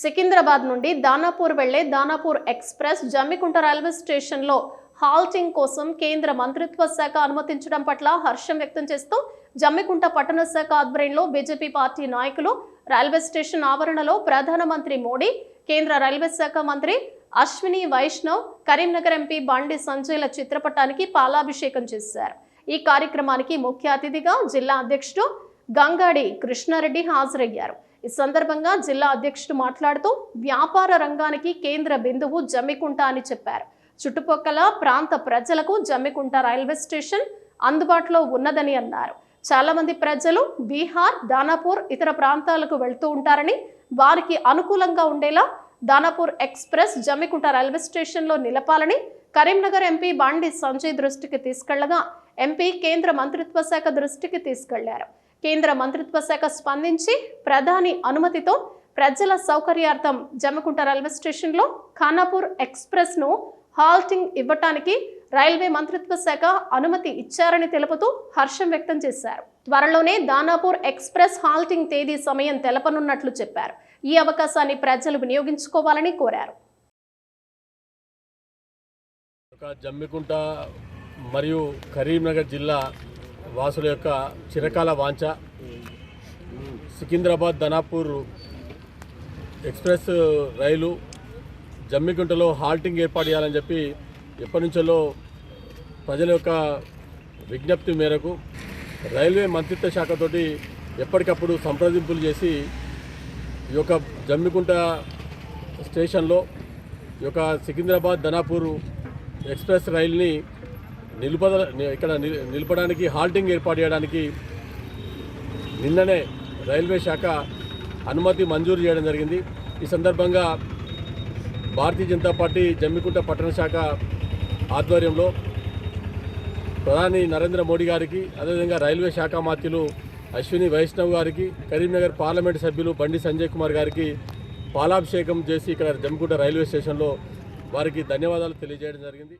సికింద్రాబాద్ నుండి దానాపూర్ వెళ్ళే Danapur express Jammikunta railway స్టేషన్లో హాల్టింగ్ కోసం కేంద్ర మంత్రిత్వ శాఖ అనుమతించడం పట్ల హర్షం వ్యక్తం చేస్తూ జమ్మికుంట పట్టణ శాఖ ఆధ్వర్యంలో బీజేపీ పార్టీ నాయకులు రైల్వే స్టేషన్ ఆవరణలో ప్రధానమంత్రి మోడీ కేంద్ర రైల్వే శాఖ మంత్రి అశ్విని వైష్ణవ్ కరీంనగర్ ఎంపీ బండి సంజయ్ల చిత్రపటానికి పాలాభిషేకం చేశారు. ఈ కార్యక్రమానికి ముఖ్య అతిథిగా జిల్లా అధ్యక్షుడు గంగాడి కృష్ణారెడ్డి హాజరయ్యారు. ఈ సందర్భంగా జిల్లా అధ్యక్షుడు మాట్లాడుతూ వ్యాపార రంగానికి కేంద్ర బిందువు జమ్మికుంట అని చెప్పారు. చుట్టుపక్కల ప్రాంత ప్రజలకు జమ్మికుంట రైల్వే స్టేషన్ అందుబాటులో ఉన్నదని అన్నారు. చాలా మంది ప్రజలు బీహార్ దానాపూర్ ఇతర ప్రాంతాలకు వెళ్తూ ఉంటారని వారికి అనుకూలంగా ఉండేలా దానాపూర్ ఎక్స్ప్రెస్ జమ్మికుంట రైల్వే స్టేషన్లో నిలపాలని కరీంనగర్ ఎంపీ బండి సంజయ్ దృష్టికి తీసుకెళ్ళగా ఎంపీ కేంద్ర మంత్రిత్వ శాఖ దృష్టికి తీసుకెళ్ళారు. కేంద్ర మంత్రిత్వ శాఖ స్పందించి ప్రధాని అనుమతితో ప్రజల సౌకర్యార్థం జమకుంట రైల్వే స్టేషన్లో ఖానాపూర్ ఎక్స్ప్రెస్ను హాల్టింగ్ ఇవ్వటానికి రైల్వే మంత్రిత్వ శాఖ అనుమతి ఇచ్చారని తెలుపుతూ హర్షం వ్యక్తం చేశారు. త్వరలోనే దానాపూర్ ఎక్స్ప్రెస్ హాల్టింగ్ తేదీ సమయం తెలపనున్నట్లు చెప్పారు. ఈ అవకాశాన్ని ప్రజలు వినియోగించుకోవాలని కోరారు. జమ్మికుంట మరియు కరీంనగర్ జిల్లా వాసుల యొక్క చిరకాల వాంఛ. సికింద్రాబాద్ ధనాపూర్ ఎక్స్ప్రెస్ రైలు జమ్మికుంటలో హాల్టింగ్ ఏర్పాటు చేయాలని చెప్పి ఎప్పటి నుంచో ప్రజల యొక్క విజ్ఞప్తి మేరకు రైల్వే మంత్రిత్వ శాఖతోటి ఎప్పటికప్పుడు సంప్రదింపులు చేసి ఈ యొక్క జమ్మికుంట స్టేషన్లో ఈ యొక్క సికింద్రాబాద్ ధనాపూర్ ఎక్స్ప్రెస్ రైల్ని నిలుపద ఇక్కడ నిలపడానికి హాల్టింగ్ ఏర్పాటు చేయడానికి నిన్ననే రైల్వే శాఖ అనుమతి మంజూరు చేయడం జరిగింది. ఈ సందర్భంగా భారతీయ జనతా పార్టీ జమ్మికుంట పట్టణ శాఖ ఆధ్వర్యంలో ప్రధాని నరేంద్ర మోడీ గారికి అదేవిధంగా రైల్వే శాఖ మాత్యులు అశ్విని వైష్ణవ్ గారికి కరీంనగర్ పార్లమెంట్ సభ్యులు బండి సంజయ్ కుమార్ గారికి పాలాభిషేకం చేసి ఇక్కడ జమ్మికుంట రైల్వే స్టేషన్లో వారికి ధన్యవాదాలు తెలియజేయడం జరిగింది.